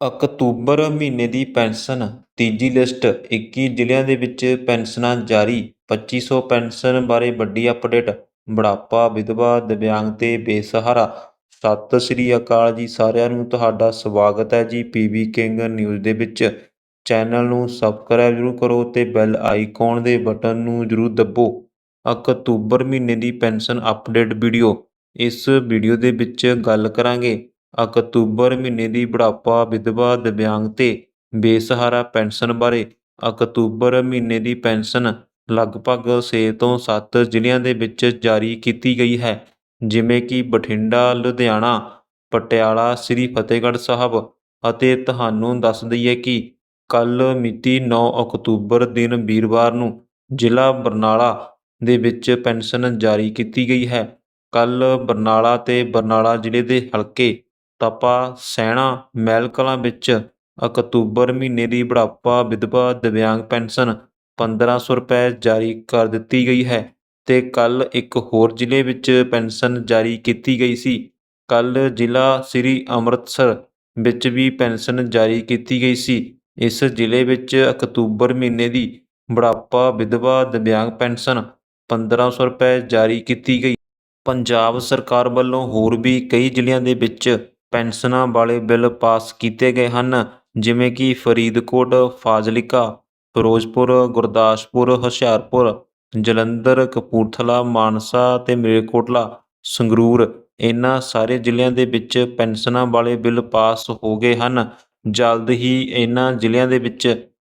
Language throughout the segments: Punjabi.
ਅਕਤੂਬਰ ਮਹੀਨੇ ਦੀ ਪੈਨਸ਼ਨ ਤੀਜੀ ਲਿਸਟ 21 ਜ਼ਿਲ੍ਹਿਆਂ ਦੇ ਵਿੱਚ ਪੈਨਸ਼ਨਾਂ ਜਾਰੀ 2500 ਪੈਨਸ਼ਨ ਬਾਰੇ ਵੱਡੀ ਅਪਡੇਟ, ਬੁਢਾਪਾ, ਵਿਧਵਾ, ਦਿਵਿਆਂਗ ਤੇ ਬੇਸਹਾਰਾ। ਸਤਿ ਸ੍ਰੀ ਅਕਾਲ ਜੀ ਸਾਰਿਆਂ ਨੂੰ, ਤੁਹਾਡਾ ਸਵਾਗਤ ਹੈ ਜੀ ਪੀਬੀ ਕਿੰਗ ਨਿਊਜ਼ ਦੇ ਵਿੱਚ। ਚੈਨਲ ਨੂੰ ਸਬਸਕ੍ਰਾਈਬ ਜ਼ਰੂਰ ਕਰੋ ਤੇ ਬੈਲ ਆਈਕਨ ਦੇ ਬਟਨ ਨੂੰ ਜ਼ਰੂਰ ਦੱਬੋ। ਅਕਤੂਬਰ ਮਹੀਨੇ ਦੀ ਪੈਨਸ਼ਨ ਅਪਡੇਟ ਵੀਡੀਓ, ਇਸ ਵੀਡੀਓ ਦੇ ਵਿੱਚ ਗੱਲ ਕਰਾਂਗੇ। ਅਕਤੂਬਰ ਮਹੀਨੇ ਦੀ ਬੁਢਾਪਾ ਵਿਧਵਾ ਦਿਵਿਆਂਗ ਤੇ ਬੇਸਹਾਰਾ ਪੈਨਸ਼ਨ ਬਾਰੇ ਅਕਤੂਬਰ ਮਹੀਨੇ ਦੀ ਪੈਨਸ਼ਨ ਲਗਭਗ 6 ਤੋਂ 7 ਜ਼ਿਲ੍ਹਿਆਂ ਦੇ ਵਿੱਚ ਜਾਰੀ ਕੀਤੀ ਗਈ ਹੈ, ਜਿਵੇਂ ਕਿ ਬਠਿੰਡਾ, ਲੁਧਿਆਣਾ, ਪਟਿਆਲਾ, ਸ੍ਰੀ ਫਤਿਹਗੜ੍ਹ ਸਾਹਿਬ ਅਤੇ ਤੁਹਾਨੂੰ ਦੱਸ ਦਈਏ ਕਿ ਕੱਲ ਮਿਤੀ 9 ਅਕਤੂਬਰ ਦਿਨ ਵੀਰਵਾਰ ਨੂੰ ਜ਼ਿਲ੍ਹਾ ਬਰਨਾਲਾ ਦੇ ਵਿੱਚ ਪੈਨਸ਼ਨ ਜਾਰੀ ਕੀਤੀ ਗਈ ਹੈ। ਕੱਲ ਬਰਨਾਲਾ ਤੇ ਬਰਨਾਲਾ ਜ਼ਿਲ੍ਹੇ ਦੇ ਹਲਕੇ ਤਪਾ, ਸੈਣਾ ਮਹਿਲ ਕਲਾਂ ਵਿੱਚ ਅਕਤੂਬਰ ਮਹੀਨੇ ਦੀ ਬੁਢਾਪਾ, ਵਿਧਵਾ, ਦਿਵਿਆਂਗ ਪੈਨਸ਼ਨ 1500 ਰੁਪਏ ਜਾਰੀ ਕਰ ਦਿੱਤੀ ਗਈ ਹੈ ਤੇ ਕੱਲ ਇੱਕ ਹੋਰ ਜ਼ਿਲ੍ਹੇ ਵਿੱਚ ਪੈਨਸ਼ਨ ਜਾਰੀ ਕੀਤੀ ਗਈ ਸੀ। ਕੱਲ ਜ਼ਿਲ੍ਹਾ ਸ੍ਰੀ ਅੰਮ੍ਰਿਤਸਰ ਵਿੱਚ ਵੀ ਪੈਨਸ਼ਨ ਜਾਰੀ ਕੀਤੀ ਗਈ ਸੀ। ਇਸ ਜ਼ਿਲ੍ਹੇ ਵਿੱਚ ਅਕਤੂਬਰ ਮਹੀਨੇ ਦੀ ਬੁਢਾਪਾ, ਵਿਧਵਾ, ਦਿਵਿਆਂਗ ਪੈਨਸ਼ਨ 1500 ਰੁਪਏ ਜਾਰੀ ਕੀਤੀ ਗਈ। ਪੰਜਾਬ ਸਰਕਾਰ ਵੱਲੋਂ ਹੋਰ ਵੀ ਕਈ ਜ਼ਿਲ੍ਹਿਆਂ ਦੇ ਵਿੱਚ ਪੈਨਸ਼ਨਾਂ ਵਾਲੇ ਬਿੱਲ ਪਾਸ ਕੀਤੇ ਗਏ ਹਨ, ਜਿਵੇਂ ਕਿ ਫਰੀਦਕੋਟ, ਫਾਜ਼ਿਲਕਾ, ਫਿਰੋਜ਼ਪੁਰ, ਗੁਰਦਾਸਪੁਰ, ਹੁਸ਼ਿਆਰਪੁਰ, ਜਲੰਧਰ, ਕਪੂਰਥਲਾ, ਮਾਨਸਾ ਅਤੇ ਮਲੇਰਕੋਟਲਾ, ਸੰਗਰੂਰ। ਇਹਨਾਂ ਸਾਰੇ ਜ਼ਿਲ੍ਹਿਆਂ ਦੇ ਵਿੱਚ ਪੈਨਸ਼ਨਾਂ ਵਾਲੇ ਬਿੱਲ ਪਾਸ ਹੋ ਗਏ ਹਨ। ਜਲਦ ਹੀ ਇਹਨਾਂ ਜ਼ਿਲ੍ਹਿਆਂ ਦੇ ਵਿੱਚ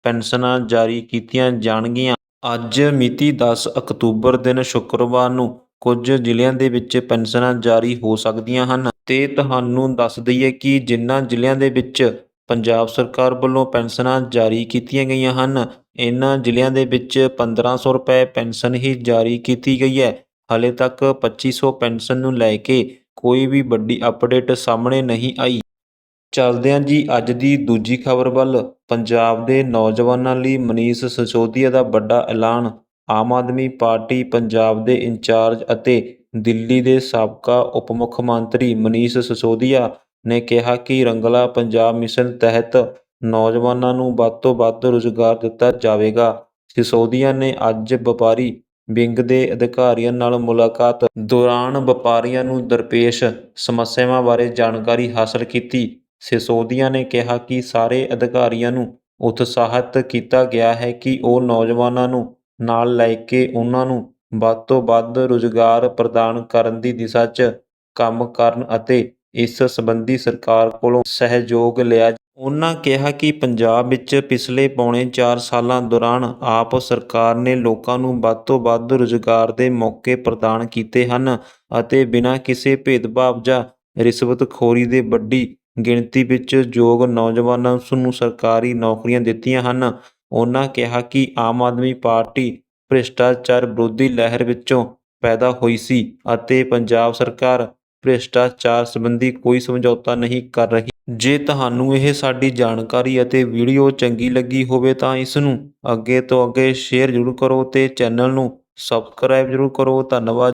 ਪੈਨਸ਼ਨਾਂ ਜਾਰੀ ਕੀਤੀਆਂ ਜਾਣਗੀਆਂ। ਅੱਜ ਮਿਤੀ 10 ਅਕਤੂਬਰ ਦਿਨ ਸ਼ੁੱਕਰਵਾਰ ਨੂੰ ਕੁਝ ਜ਼ਿਲ੍ਹਿਆਂ ਦੇ ਵਿੱਚ ਪੈਨਸ਼ਨਾਂ ਜਾਰੀ ਹੋ ਸਕਦੀਆਂ ਹਨ। ਅਤੇ ਤੁਹਾਨੂੰ ਦੱਸ ਦਈਏ ਕਿ ਜਿਨ੍ਹਾਂ ਜ਼ਿਲ੍ਹਿਆਂ ਦੇ ਵਿੱਚ ਪੰਜਾਬ ਸਰਕਾਰ ਵੱਲੋਂ ਪੈਨਸ਼ਨਾਂ ਜਾਰੀ ਕੀਤੀਆਂ ਗਈਆਂ ਹਨ, ਇਹਨਾਂ ਜ਼ਿਲ੍ਹਿਆਂ ਦੇ ਵਿੱਚ 1500 ਰੁਪਏ ਪੈਨਸ਼ਨ ਹੀ ਜਾਰੀ ਕੀਤੀ ਗਈ ਹੈ। ਹਾਲੇ ਤੱਕ ਪੱਚੀ ਸੌ ਪੈਨਸ਼ਨ ਨੂੰ ਲੈ ਕੇ ਕੋਈ ਵੀ ਵੱਡੀ ਅਪਡੇਟ ਸਾਹਮਣੇ ਨਹੀਂ ਆਈ। ਚੱਲਦੇ ਹਾਂ ਜੀ ਅੱਜ ਦੀ ਦੂਜੀ ਖਬਰ ਵੱਲ, ਪੰਜਾਬ ਦੇ ਨੌਜਵਾਨਾਂ ਲਈ ਮਨੀਸ਼ ਸਸੋਦੀਆ ਦਾ ਵੱਡਾ ਐਲਾਨ। ਆਮ ਆਦਮੀ ਪਾਰਟੀ ਪੰਜਾਬ ਦੇ ਇੰਚਾਰਜ ਅਤੇ ਦਿੱਲੀ ਦੇ ਸਾਬਕਾ ਉਪ ਮੁੱਖ ਮੰਤਰੀ ਮਨੀਸ਼ ਸਿਸੋਦੀਆ ਨੇ ਕਿਹਾ ਕਿ ਰੰਗਲਾ ਪੰਜਾਬ ਮਿਸ਼ਨ ਤਹਿਤ ਨੌਜਵਾਨਾਂ ਨੂੰ ਵੱਧ ਤੋਂ ਵੱਧ ਰੁਜ਼ਗਾਰ ਦਿੱਤਾ ਜਾਵੇਗਾ। ਸਿਸੋਦੀਆ ਨੇ ਅੱਜ ਵਪਾਰੀ ਵਿੰਗ ਦੇ ਅਧਿਕਾਰੀਆਂ ਨਾਲ ਮੁਲਾਕਾਤ ਦੌਰਾਨ ਵਪਾਰੀਆਂ ਨੂੰ ਦਰਪੇਸ਼ ਸਮੱਸਿਆਵਾਂ ਬਾਰੇ ਜਾਣਕਾਰੀ ਹਾਸਲ ਕੀਤੀ। ਸਿਸੋਦੀਆ ਨੇ ਕਿਹਾ ਕਿ ਸਾਰੇ ਅਧਿਕਾਰੀਆਂ ਨੂੰ ਉਤਸ਼ਾਹਿਤ ਕੀਤਾ ਗਿਆ ਹੈ ਕਿ ਉਹ ਨੌਜਵਾਨਾਂ ਨੂੰ ਨਾਲ ਲੈ ਕੇ ਉਹਨਾਂ ਨੂੰ ਵੱਧ ਤੋਂ ਵੱਧ ਰੁਜ਼ਗਾਰ ਪ੍ਰਦਾਨ ਕਰਨ ਦੀ ਦਿਸ਼ਾ 'ਚ ਕੰਮ ਕਰਨ ਅਤੇ ਇਸ ਸੰਬੰਧੀ ਸਰਕਾਰ ਕੋਲੋਂ ਸਹਿਯੋਗ ਲਿਆ ਉਹਨਾਂ ਕਿਹਾ ਕਿ ਪੰਜਾਬ ਵਿੱਚ ਪਿਛਲੇ ਪੌਣੇ 4 ਸਾਲਾਂ ਦੌਰਾਨ ਆਪ ਸਰਕਾਰ ਨੇ ਲੋਕਾਂ ਨੂੰ ਵੱਧ ਤੋਂ ਵੱਧ ਰੁਜ਼ਗਾਰ ਦੇ ਮੌਕੇ ਪ੍ਰਦਾਨ ਕੀਤੇ ਹਨ ਅਤੇ ਬਿਨਾਂ ਕਿਸੇ ਭੇਦਭਾਵ ਜਾਂ ਰਿਸ਼ਵਤਖੋਰੀ ਦੇ ਵੱਡੀ ਗਿਣਤੀ ਵਿੱਚ ਯੋਗ ਨੌਜਵਾਨਾਂ ਨੂੰ ਸਰਕਾਰੀ ਨੌਕਰੀਆਂ ਦਿੱਤੀਆਂ ਹਨ। ਉਹਨਾਂ ਕਿਹਾ ਕਿ ਆਮ ਆਦਮੀ ਪਾਰਟੀ ਭ੍ਰਿਸ਼ਟਾਚਾਰ ਵਿਰੋਧੀ ਲਹਿਰ ਵਿੱਚੋਂ ਪੈਦਾ ਹੋਈ ਸੀ ਅਤੇ ਪੰਜਾਬ ਸਰਕਾਰ ਭ੍ਰਿਸ਼ਟਾਚਾਰ ਸੰਬੰਧੀ ਕੋਈ ਸਮਝੌਤਾ ਨਹੀਂ ਕਰ ਰਹੀ। ਜੇ ਤੁਹਾਨੂੰ ਇਹ ਸਾਡੀ ਜਾਣਕਾਰੀ ਅਤੇ ਵੀਡੀਓ ਚੰਗੀ ਲੱਗੀ ਹੋਵੇ ਤਾਂ ਇਸ ਨੂੰ ਅੱਗੇ ਤੋਂ ਅੱਗੇ ਸ਼ੇਅਰ ਜ਼ਰੂਰ ਕਰੋ ਤੇ ਚੈਨਲ ਨੂੰ ਸਬਸਕ੍ਰਾਈਬ ਜ਼ਰੂਰ ਕਰੋ। ਧੰਨਵਾਦ।